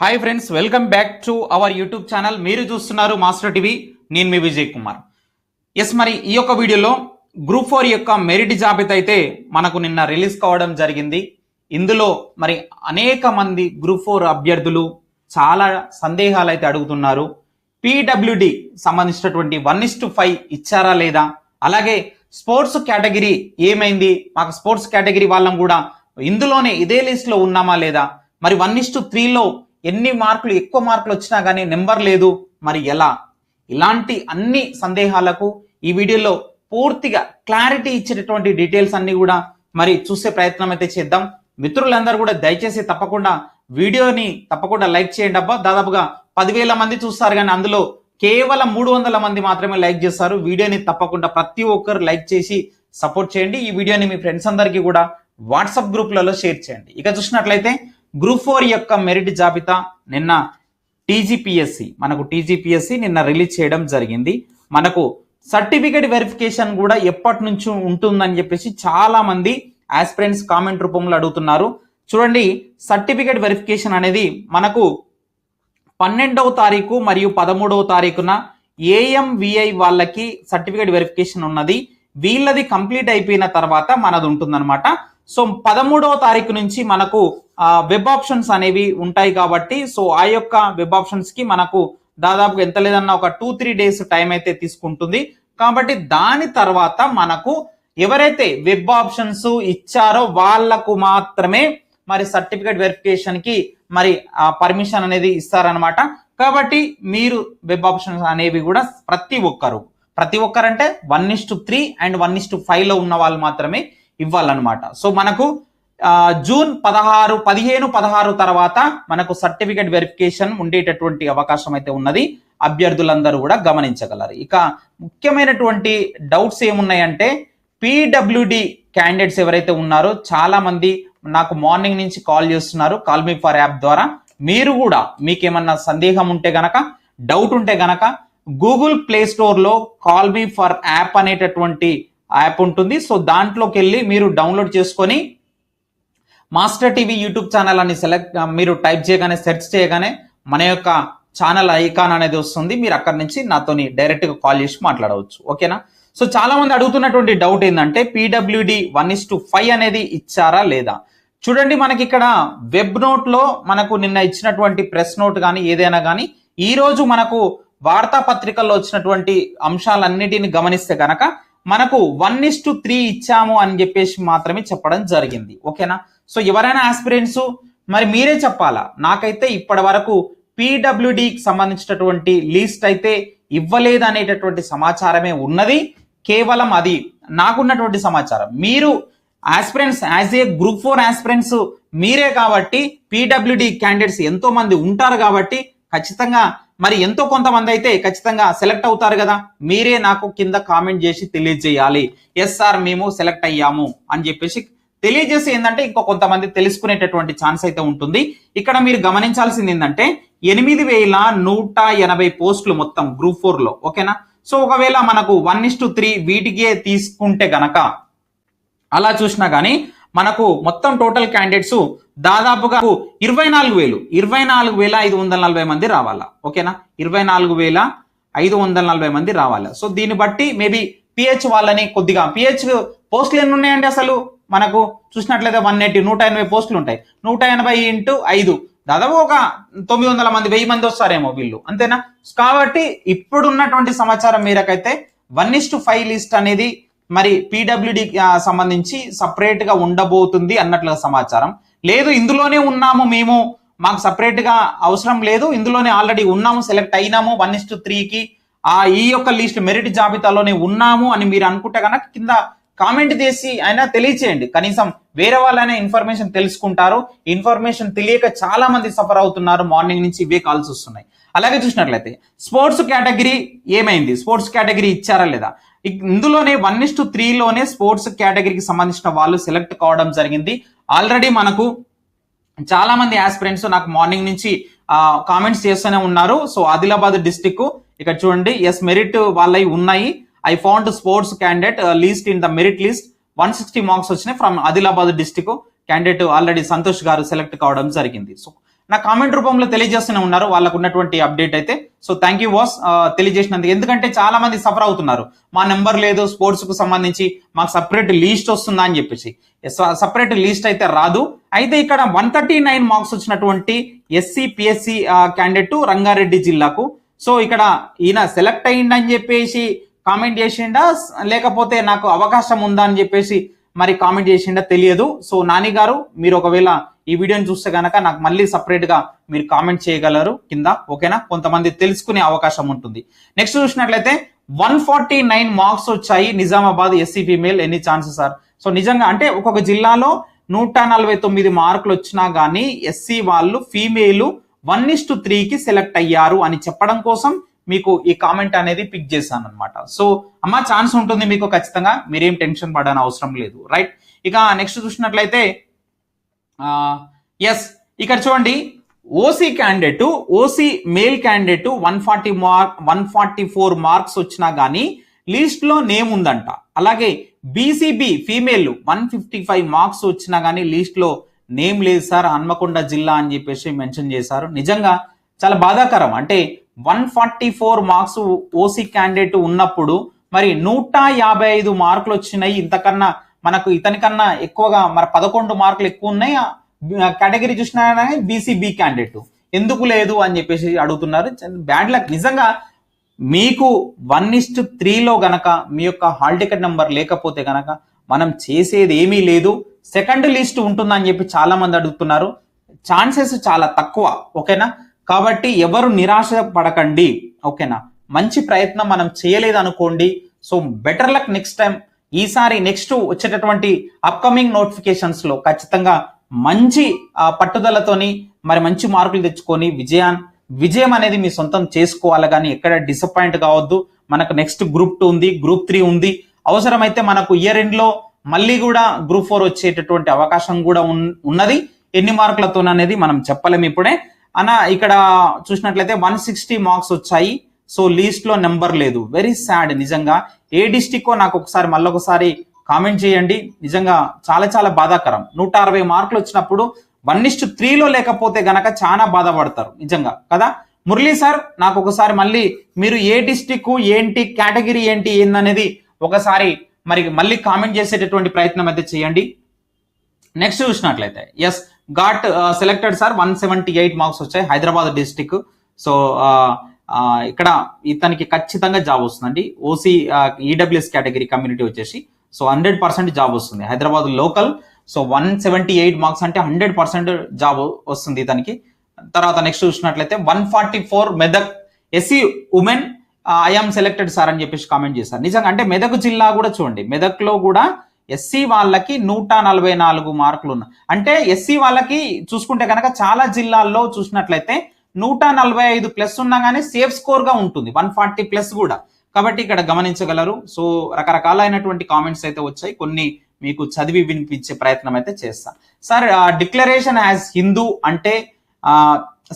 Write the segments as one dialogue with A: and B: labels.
A: Hi friends welcome back to our YouTube channel మీరు చూస్తున్నారు master TV నేను మీ Vijay Kumar. Yes మరి ఈ యొక్క వీడియోలో గ్రూప్ ఫోర్ యొక్క మెరిట్ జాబితా అయితే మనకు నిన్న రిలీజ్ కావడం జరిగింది. ఇందులో మరి అనేక మంది గ్రూప్ ఫోర్ అభ్యర్థులు చాలా సందేహాలు అయితే అడుగుతున్నారు. పీడబ్ల్యూడి సంబంధించినటువంటి వన్ ఇస్ టు ఫైవ్ ఇచ్చారా లేదా? అలాగే స్పోర్ట్స్ కేటగిరీ ఏమైంది? మాకు స్పోర్ట్స్ కేటగిరీ వాళ్ళం కూడా ఇందులోనే ఇదే లిస్ట్లో ఉన్నామా లేదా? మరి వన్ ఇస్ టు త్రీలో ఎన్ని మార్కులు ఎక్కువ మార్కులు వచ్చినా కానీ నెంబర్ లేదు. మరి ఎలా? ఇలాంటి అన్ని సందేహాలకు ఈ వీడియోలో పూర్తిగా క్లారిటీ ఇచ్చేటటువంటి డీటెయిల్స్ అన్ని కూడా మరి చూసే ప్రయత్నం అయితే చేద్దాం. మిత్రులందరూ కూడా దయచేసి తప్పకుండా వీడియోని తప్పకుండా లైక్ చేయండి అబ్బా. దాదాపుగా పదివేల మంది చూస్తారు కానీ అందులో కేవలం మూడు వందల మంది మాత్రమే లైక్ చేస్తారు. వీడియోని తప్పకుండా ప్రతి ఒక్కరు లైక్ చేసి సపోర్ట్ చేయండి. ఈ వీడియోని మీ ఫ్రెండ్స్ అందరికీ కూడా వాట్సాప్ గ్రూప్లలో షేర్ చేయండి. ఇక చూసినట్లయితే గ్రూప్ ఫోర్ యొక్క మెరిట్ జాబితా నిన్న టీజీపీఎస్సి మనకు టీజీపీఎస్సి నిన్న రిలీజ్ చేయడం జరిగింది. మనకు సర్టిఫికేట్ వెరిఫికేషన్ కూడా ఎప్పటి నుంచి ఉంటుందని చెప్పేసి చాలా మంది ఆస్పిరెంట్స్ కామెంట్ రూపంలో అడుగుతున్నారు. చూడండి సర్టిఫికేట్ వెరిఫికేషన్ అనేది మనకు పన్నెండవ తారీఖు మరియు పదమూడవ తారీఖున ఏఎంవిఐ వాళ్ళకి సర్టిఫికేట్ వెరిఫికేషన్ ఉన్నది. వీళ్ళది కంప్లీట్ అయిపోయిన తర్వాత మనది ఉంటుందన్నమాట. సో పదమూడవ తారీఖు నుంచి మనకు వెబ్ ఆప్షన్స్ అనేవి ఉంటాయి కాబట్టి సో ఆ యొక్క వెబ్ ఆప్షన్స్కి మనకు దాదాపుగా ఎంత లేదన్నా ఒక టూ త్రీ డేస్ టైం అయితే తీసుకుంటుంది. కాబట్టి దాని తర్వాత మనకు ఎవరైతే వెబ్ ఆప్షన్స్ ఇచ్చారో వాళ్ళకు మాత్రమే మరి సర్టిఫికేట్ వెరిఫికేషన్కి మరి పర్మిషన్ అనేది ఇస్తారనమాట కాబట్టి మీరు వెబ్ ఆప్షన్స్ అనేవి కూడా ప్రతి ఒక్కరు ప్రతి ఒక్కరంటే one is to three and one is to ఫైవ్లో ఉన్న వాళ్ళు మాత్రమే ఇవ్వాలన్నమాట. సో మనకు జూన్ పదహారు పదిహేను పదహారు తర్వాత మనకు సర్టిఫికేట్ వెరిఫికేషన్ ఉండేటటువంటి అవకాశం అయితే ఉన్నది. అభ్యర్థులందరూ కూడా గమనించగలరు. ఇక ముఖ్యమైనటువంటి డౌట్స్ ఏమున్నాయంటే పీడబ్ల్యూడి క్యాండిడేట్స్ ఎవరైతే ఉన్నారో చాలా మంది నాకు మార్నింగ్ నుంచి కాల్ చేస్తున్నారు కాల్ మీ ఫర్ యాప్ ద్వారా. మీరు కూడా మీకేమన్నా సందేహం ఉంటే గనక డౌట్ ఉంటే గనక గూగుల్ ప్లే స్టోర్లో కాల్ మీ ఫర్ యాప్ అనేటటువంటి యాప్ ఉంటుంది. సో దాంట్లోకి వెళ్ళి మీరు డౌన్లోడ్ చేసుకొని మాస్టర్ టీవీ యూట్యూబ్ ఛానల్ అని సెలెక్ట్ మీరు టైప్ చేయగానే సెర్చ్ చేయగానే మన యొక్క ఛానల్ ఐకాన్ అనేది వస్తుంది. మీరు అక్కడ నుంచి నాతోని డైరెక్ట్గా కాల్ చేసి మాట్లాడవచ్చు. ఓకేనా? సో చాలా మంది అడుగుతున్నటువంటి డౌట్ ఏంటంటే PWD one is to five అనేది ఇచ్చారా లేదా? చూడండి మనకి ఇక్కడ వెబ్ నోట్లో మనకు నిన్న ఇచ్చినటువంటి ప్రెస్ నోట్ కానీ ఏదైనా కానీ ఈరోజు మనకు వార్తాపత్రికల్లో వచ్చినటువంటి అంశాలన్నిటిని గమనిస్తే కనుక మనకు వన్ ఇస్ టు త్రీ ఇచ్చాము అని చెప్పేసి మాత్రమే చెప్పడం జరిగింది. ఓకేనా? సో ఎవరైనా ఆస్పిరెంట్స్ మరి మీరే చెప్పాలా? నాకైతే ఇప్పటి వరకు పీడబ్ల్యూడికి సంబంధించినటువంటి లిస్ట్ అయితే ఇవ్వలేదు అనేటటువంటి సమాచారమే ఉన్నది. కేవలం అది నాకున్నటువంటి సమాచారం. మీరు aspirants as a group four aspirants మీరే కాబట్టి పీడబ్ల్యూడి క్యాండిడేట్స్ ఎంతో మంది ఉంటారు కాబట్టి ఖచ్చితంగా మరి ఎంతో కొంతమంది అయితే ఖచ్చితంగా సెలెక్ట్ అవుతారు కదా? మీరే నాకు కింద కామెంట్ చేసి తెలియజేయాలి. ఎస్ సార్ మేము సెలెక్ట్ అయ్యాము అని చెప్పేసి తెలియజేసి ఏంటంటే ఇంకో కొంతమంది తెలుసుకునేటటువంటి ఛాన్స్ అయితే ఉంటుంది. ఇక్కడ మీరు గమనించాల్సింది ఏంటంటే ఎనిమిది వేల నూట ఎనభై పోస్టులు మొత్తం గ్రూప్ ఫోర్లో ఓకేనా? సో ఒకవేళ మనకు వన్ ఇస్ టు త్రీ వీటికే తీసుకుంటే గనక అలా చూసినా గానీ మనకు మొత్తం టోటల్ క్యాండిడేట్స్ దాదాపుగా ఇరవై నాలుగు వేలు. ఇరవై నాలుగు వేల ఐదు వందల నలభై మంది రావాలా? ఓకేనా? ఇరవై నాలుగు వేల ఐదు వందల నలభై మంది రావాలా? సో దీన్ని బట్టి మేబీ పిహెచ్ వాళ్ళని కొద్దిగా పిహెచ్ పోస్టులు ఎన్ని ఉన్నాయండి అసలు? మనకు చూసినట్లయితే వన్ ఎయిటీ నూట ఎనభై పోస్టులు ఉంటాయి. నూట ఎనభై ఇంటూ ఐదు. దాదాపు ఒక తొమ్మిది వందల మంది వెయ్యి మంది వస్తారేమో వీళ్ళు. అంతేనా? కాబట్టి ఇప్పుడున్నటువంటి సమాచారం మేరకైతే one is to five list అనేది మరి పీడబ్ల్యూడి సంబంధించి సపరేట్గా ఉండబోతుంది అన్నట్లుగా సమాచారం. లేదు ఇందులోనే ఉన్నాము మేము. మాకు సపరేట్గా అవసరం లేదు. ఇందులోనే ఆల్రెడీ ఉన్నాము సెలెక్ట్ అయినాము వన్ ఇస్ టు త్రీకి. ఆ ఈ యొక్క లిస్ట్ మెరిట్ జాబితాలోనే ఉన్నాము అని మీరు అనుకుంటే కనుక కింద కామెంట్ చేసి అయినా తెలియచేయండి. కనీసం వేరే వాళ్ళైనా ఇన్ఫర్మేషన్ తెలుసుకుంటారు. ఇన్ఫర్మేషన్ తెలియక చాలా మంది సఫర్ అవుతున్నారు. మార్నింగ్ నుంచి ఇవే కాల్స్ వస్తున్నాయి. అలాగే చూసినట్లయితే స్పోర్ట్స్ కేటగిరీ ఏమైంది? స్పోర్ట్స్ కేటగిరీ ఇచ్చారా లేదా? ఇందులోనే వన్ ఇస్ టు త్రీలోనే స్పోర్ట్స్ కేటగిరీకి సంబంధించిన వాళ్ళు సెలెక్ట్ కావడం జరిగింది. ఆల్రెడీ మనకు చాలా మంది ఆస్పిరెంట్స్ నాకు మార్నింగ్ నుంచి కామెంట్స్ చేస్తూనే ఉన్నారు. సో ఆదిలాబాద్ డిస్టిక్ ఇక్కడ చూడండి. ఎస్ మెరిట్ వాళ్ళవి ఉన్నాయి. I found sports candidate list in the merit list. One sixty marks వచ్చినాయి from Adilabad district candidate already Santosh garu select కావడం జరిగింది. సో నా కామెంట్ రూపంలో తెలియజేస్తూనే ఉన్నారు. వాళ్ళకు ఉన్నటువంటి అప్డేట్ అయితే సో థ్యాంక్ యూ వాస్ తెలియజేసినందుకు. ఎందుకంటే చాలా మంది సఫర్ అవుతున్నారు. మా నెంబర్ లేదు స్పోర్ట్స్కు సంబంధించి మాకు సపరేట్ లీస్ట్ వస్తుందా అని చెప్పేసి. సపరేట్ లీస్ట్ అయితే రాదు. అయితే ఇక్కడ వన్ థర్టీ నైన్ మార్క్స్ వచ్చినటువంటి ఎస్సీ పిఎస్సి క్యాండిడేట్ రంగారెడ్డి జిల్లాకు. సో ఇక్కడ ఈయన సెలెక్ట్ అయ్యిండని చెప్పేసి కామెంట్ చేసిండా? లేకపోతే నాకు అవకాశం ఉందా అని చెప్పేసి మరి కామెంట్ చేసిండా? తెలియదు. సో నాని గారు మీరు ఒకవేళ ఈ వీడియోని చూస్తే కనుక నాకు మళ్ళీ సపరేట్గా మీరు కామెంట్ చేయగలరు కింద ఓకేనా కొంతమంది తెలుసుకునే అవకాశం ఉంటుంది. నెక్స్ట్ చూసినట్లయితే వన్ ఫార్టీ నైన్ మార్క్స్ వచ్చాయి నిజామాబాద్ ఎస్సీ ఫీమేల్ ఎన్ని ఛాన్సెస్ సార్ సో నిజంగా అంటే ఒక్కొక్క జిల్లాలో నూట నలభై తొమ్మిది మార్కులు వచ్చినా కానీ ఎస్సీ వాళ్ళు ఫీమేల్ వన్ ఇస్ టు త్రీకి సెలెక్ట్ అయ్యారు అని చెప్పడం కోసం మీకు ఈ కామెంట్ అనేది పిక్ చేశాను అనమాట సో అమ్మ ఛాన్స్ ఉంటుంది మీకు ఖచ్చితంగా. మీరేం టెన్షన్ పడని అవసరం లేదు రైట్ ఇక నెక్స్ట్ చూసినట్లయితే ఎస్ ఇక్కడ చూడండి OC candidate OC male candidate one forty mark one forty four marks వచ్చినా కానీ లిస్ట్లో నేమ్ ఉందంట. అలాగే BCB female one fifty five marks వచ్చినా కానీ లిస్ట్లో నేమ్ లేదు సార్ హన్మకొండ జిల్లా అని చెప్పేసి మెన్షన్ చేశారు. నిజంగా చాలా బాధాకరం. అంటే one forty four marks OC candidate ఉన్నప్పుడు మరి నూట యాభై ఐదు మార్కులు వచ్చినాయి ఇంతకన్నా మనకు ఇతని కన్నా ఎక్కువగా మరి పదకొండు మార్కులు ఎక్కువ ఉన్నాయి. కేటగిరీ చూసినా బీసీబీ క్యాండిడేట్ ఎందుకు లేదు అని చెప్పేసి అడుగుతున్నారు. Bad luck. నిజంగా మీకు వన్ ఇస్ట్ త్రీలో గనక మీ యొక్క హాల్ టికెట్ నెంబర్ లేకపోతే గనక మనం చేసేది ఏమీ లేదు. సెకండ్ లిస్ట్ ఉంటుందని చెప్పి చాలా మంది అడుగుతున్నారు. ఛాన్సెస్ చాలా తక్కువ. ఓకేనా? కాబట్టి ఎవరు నిరాశ పడకండి. ఓకేనా? మంచి ప్రయత్నం మనం చేయలేదు అనుకోండి. So better luck next time ఈసారి నెక్స్ట్ వచ్చేటటువంటి అప్కమింగ్ నోటిఫికేషన్స్లో ఖచ్చితంగా మంచి పట్టుదలతోని మరి మంచి మార్కులు తెచ్చుకొని విజయాన్ విజయం అనేది మీ సొంతం చేసుకోవాలి కానీ ఎక్కడ డిసప్పాయింట్ కావద్దు. మనకు నెక్స్ట్ గ్రూప్ టూ ఉంది గ్రూప్ త్రీ ఉంది. అవసరమైతే మనకు ఇయర్ ఎండ్లో మళ్ళీ కూడా గ్రూప్ ఫోర్ వచ్చేటటువంటి అవకాశం కూడా ఉన్నది. ఎన్ని మార్కులతో అనేది మనం చెప్పలేము ఇప్పుడే. అన్న ఇక్కడ చూసినట్లయితే వన్ సిక్స్టీ మార్క్స్ వచ్చాయి. సో లీస్ట్లో నెంబర్ లేదు. వెరీ సాడ్ నిజంగా ఏ డిస్టిక్ నాకు ఒకసారి మళ్ళొకసారి కామెంట్ చేయండి. నిజంగా చాలా చాలా బాధాకరం. నూట అరవై మార్కులు వచ్చినప్పుడు వన్ ఇస్ట్ త్రీలో లేకపోతే గనక చాలా బాధపడతారు. నిజంగా. కదా? మురళీ సార్ నాకు ఒకసారి మళ్ళీ మీరు ఏ డిస్టిక్ ఏంటి కేటగిరీ ఏంటి ఏందనేది ఒకసారి మరి మళ్ళీ కామెంట్ చేసేటటువంటి ప్రయత్నం అయితే చేయండి. నెక్స్ట్ చూసినట్లయితే yes got selected sir one seventy eight marks వచ్చాయి హైదరాబాద్ డిస్టిక్ సో uh, ఇక్కడ ఇతనికి ఖచ్చితంగా జాబ్ వస్తుందండి. ఓసీ ఈడబ్ల్యూఎస్ కేటగిరీ కమ్యూనిటీ వచ్చేసి సో హండ్రెడ్ పర్సెంట్ జాబ్ వస్తుంది. Hyderabad local so one seventy eight marks అంటే హండ్రెడ్ పర్సెంట్ జాబ్ వస్తుంది ఇతనికి. తర్వాత నెక్స్ట్ చూసినట్లయితే one forty four Medak SC women I am selected sir అని చెప్పేసి కామెంట్ చేశారు. నిజంగా అంటే మెదక్ జిల్లా కూడా చూడండి. మెదక్లో కూడా ఎస్సీ వాళ్ళకి నూట నలభై నాలుగు మార్కులు ఉన్నాయి. అంటే ఎస్సీ వాళ్ళకి చూసుకుంటే కనుక చాలా జిల్లాల్లో చూసినట్లయితే నూట నలభై ఐదు ప్లస్ ఉన్నా సేఫ్ స్కోర్గా ఉంటుంది. వన్ ఫార్టీ ప్లస్ కూడా. కాబట్టి ఇక్కడ గమనించగలరు. సో రకరకాలైనటువంటి కామెంట్స్ అయితే వచ్చాయి. కొన్ని మీకు చదివి వినిపించే ప్రయత్నం అయితే చేస్తాను సార్ డిక్లరేషన్ యాజ్ హిందూ అంటే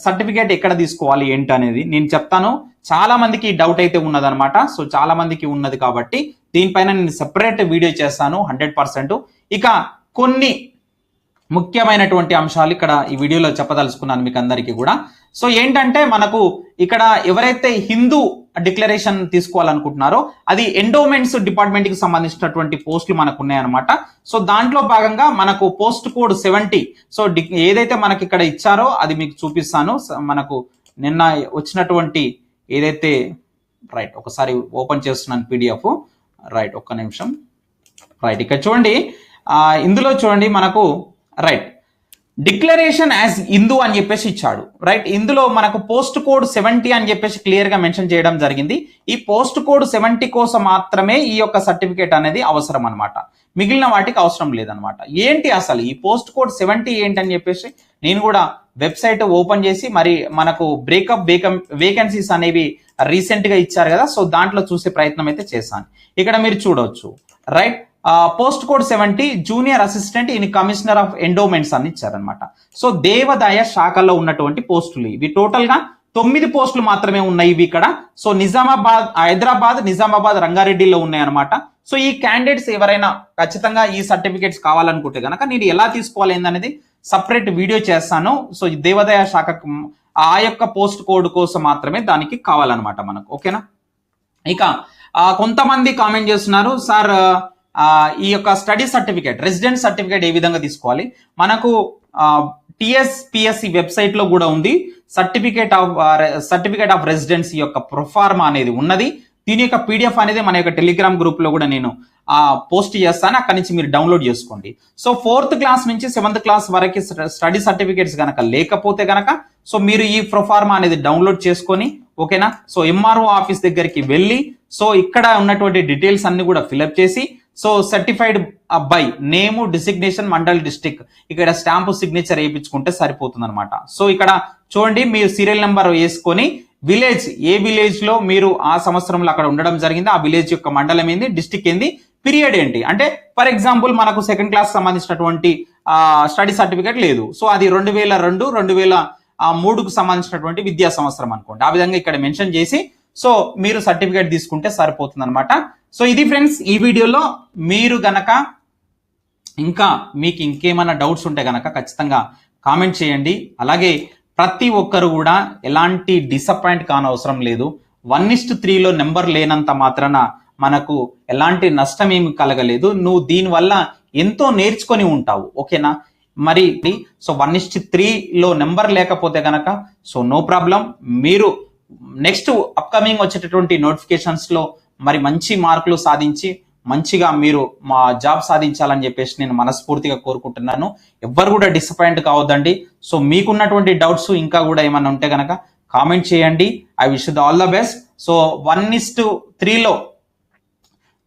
A: సర్టిఫికేట్ ఎక్కడ తీసుకోవాలి ఏంటి అనేది నేను చెప్తాను. చాలా మందికి డౌట్ అయితే ఉన్నదనమాట సో చాలా మందికి ఉన్నది కాబట్టి దీనిపైన నేను సెపరేట్ వీడియో చేస్తాను హండ్రెడ్ పర్సెంట్. ఇక కొన్ని ముఖ్యమైనటువంటి అంశాలు ఇక్కడ ఈ వీడియోలో చెప్పదలుచుకున్నాను మీకు అందరికీ కూడా. సో ఏంటంటే మనకు ఇక్కడ ఎవరైతే హిందూ డిక్లరేషన్ తీసుకోవాలనుకుంటున్నారో అది ఎండోమెంట్స్ డిపార్ట్మెంట్కి సంబంధించినటువంటి పోస్టులు మనకు ఉన్నాయన్నమాట సో దాంట్లో భాగంగా మనకు పోస్ట్ కోడ్ సెవెంటీ సో డి- ఏదైతే మనకి ఇక్కడ ఇచ్చారో అది మీకు చూపిస్తాను. మనకు నిన్న వచ్చినటువంటి ఏదైతే రైట్ ఒకసారి ఓపెన్ చేస్తున్నాను పీడిఎఫ్. రైట్ ఒక్క నిమిషం. రైట్ ఇక్కడ చూడండి. ఇందులో చూడండి మనకు రైట్ డిక్లరేషన్ యాజ్ హిందూ అని చెప్పేసి ఇచ్చాడు. రైట్ ఇందులో మనకు పోస్ట్ కోడ్ సెవెంటీ అని చెప్పేసి క్లియర్గా మెన్షన్ చేయడం జరిగింది. ఈ పోస్ట్ కోడ్ సెవెంటీ కోసం మాత్రమే ఈ యొక్క సర్టిఫికేట్ అనేది అవసరం అనమాట మిగిలిన వాటికి అవసరం లేదనమాట ఏంటి అసలు? ఈ పోస్ట్ కోడ్ సెవెంటీ ఏంటి అని చెప్పేసి నేను కూడా వెబ్సైట్ ఓపెన్ చేసి మరి మనకు బ్రేకప్ వేకం వేకెన్సీస్ అనేవి రీసెంట్గా ఇచ్చారు కదా సో దాంట్లో చూసే ప్రయత్నం అయితే చేశాను. ఇక్కడ మీరు చూడవచ్చు right post code seventy junior assistant in commissioner of endowments అని ఇచ్చారనమాట సో దేవదాయ శాఖలో ఉన్నటువంటి పోస్టులు ఇవి. టోటల్గా తొమ్మిది పోస్టులు మాత్రమే ఉన్నాయి ఇవి ఇక్కడ. సో నిజామాబాద్ హైదరాబాద్ నిజామాబాద్ రంగారెడ్డిలో ఉన్నాయి అనమాట సో ఈ క్యాండిడేట్స్ ఎవరైనా ఖచ్చితంగా ఈ సర్టిఫికేట్స్ కావాలనుకుంటే కనుక నేను ఎలా తీసుకోవాలి ఏందనేది సపరేట్ వీడియో చేస్తాను. సో ఈ శాఖ శాఖకు ఆ యొక్క పోస్ట్ కోడ్ కోసం మాత్రమే దానికి కావాలన్నమాట మనకు. ఓకేనా? ఇక కొంతమంది కామెంట్ చేస్తున్నారు. సార్ ఈ యొక్క స్టడీ సర్టిఫికేట్ రెసిడెంట్ సర్టిఫికేట్ ఏ విధంగా తీసుకోవాలి? మనకు టిఎస్పిఎస్సి వెబ్సైట్లో కూడా ఉంది. Certificate of certificate of residency యొక్క ప్రొఫార్మా అనేది ఉన్నది. దీని యొక్క పీడిఎఫ్ అనేది మన యొక్క టెలిగ్రామ్ గ్రూప్లో కూడా నేను పోస్ట్ చేస్తాను. అక్కడి నుంచి మీరు డౌన్లోడ్ చేసుకోండి. సో ఫోర్త్ క్లాస్ నుంచి సెవెంత్ క్లాస్ వరకు స్టడీ సర్టిఫికేట్స్ గనక లేకపోతే కనుక సో మీరు ఈ ప్రొఫార్మా అనేది డౌన్లోడ్ చేసుకొని ఓకేనా? సో ఎంఆర్ఓ ఆఫీస్ దగ్గరికి వెళ్ళి సో ఇక్కడ ఉన్నటువంటి డీటెయిల్స్ అన్ని కూడా ఫిలప్ చేసి so certified by name designation mandal district ఇక్కడ స్టాంపు సిగ్నేచర్ వేయించుకుంటే సరిపోతుంది అనమాట సో ఇక్కడ చూడండి మీరు సీరియల్ నెంబర్ వేసుకొని విలేజ్ ఏ విలేజ్లో మీరు ఆ సంవత్సరంలో అక్కడ ఉండడం జరిగింది ఆ విలేజ్ యొక్క మండలం ఏంది డిస్టిక్ ఏంది పీరియడ్ ఏంటి? అంటే ఫర్ ఎగ్జాంపుల్ మనకు సెకండ్ క్లాస్ సంబంధించినటువంటి స్టడీ సర్టిఫికేట్ లేదు. సో అది రెండు వేల రెండు రెండు వేల మూడుకు సంబంధించినటువంటి విద్యా సంవత్సరం అనుకోండి. ఆ విధంగా ఇక్కడ మెన్షన్ చేసి సో మీరు సర్టిఫికేట్ తీసుకుంటే సరిపోతుంది అనమాట సో ఇది ఫ్రెండ్స్ ఈ వీడియోలో మీరు గనక ఇంకా మీకు ఇంకేమైనా డౌట్స్ ఉంటే గనక ఖచ్చితంగా కామెంట్ చేయండి. అలాగే ప్రతి ఒక్కరు కూడా ఎలాంటి డిసప్పాయింట్ కానవసరం లేదు. వన్ ఇస్ట్ త్రీలో నెంబర్ లేనంత మాత్రాన మనకు ఎలాంటి నష్టం ఏమి కలగలేదు. నువ్వు దీనివల్ల ఎంతో నేర్చుకొని ఉంటావు. ఓకేనా? మరి సో వన్ ఇస్ట్ త్రీలో నెంబర్ లేకపోతే గనక సో నో ప్రాబ్లం. మీరు నెక్స్ట్ అప్కమింగ్ వచ్చేటటువంటి నోటిఫికేషన్స్లో మరి మంచి మార్కులు సాధించి మంచిగా మీరు మా జాబ్ సాధించాలని చెప్పేసి నేను మనస్ఫూర్తిగా కోరుకుంటున్నాను. ఎవ్వరు కూడా డిసప్పాయింట్ కావద్దండి. సో మీకున్నటువంటి డౌట్స్ ఇంకా కూడా ఏమైనా ఉంటే కనుక కామెంట్ చేయండి. I wish the all the best so one is to త్రీలో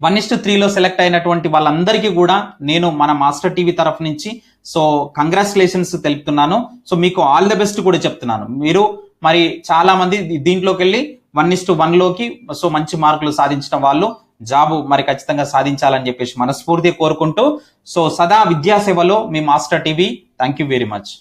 A: వన్ ఇస్ టు త్రీలో సెలెక్ట్ అయినటువంటి వాళ్ళందరికీ కూడా నేను మన మాస్టర్ టీవీ తరఫు నుంచి సో కంగ్రాచులేషన్స్ తెలుపుతున్నాను. సో మీకు ఆల్ ద బెస్ట్ కూడా చెప్తున్నాను. మీరు మరి చాలా మంది దీంట్లోకి వెళ్ళి వన్ ఇస్ టు వన్లోకి సో మంచి మార్కులు సాధించిన వాళ్ళు జాబ్ మరి ఖచ్చితంగా సాధించాలని చెప్పేసి మనస్ఫూర్తిగా కోరుకుంటూ సో సదా విద్యాసేవలో మీ master TV. Thank you very much.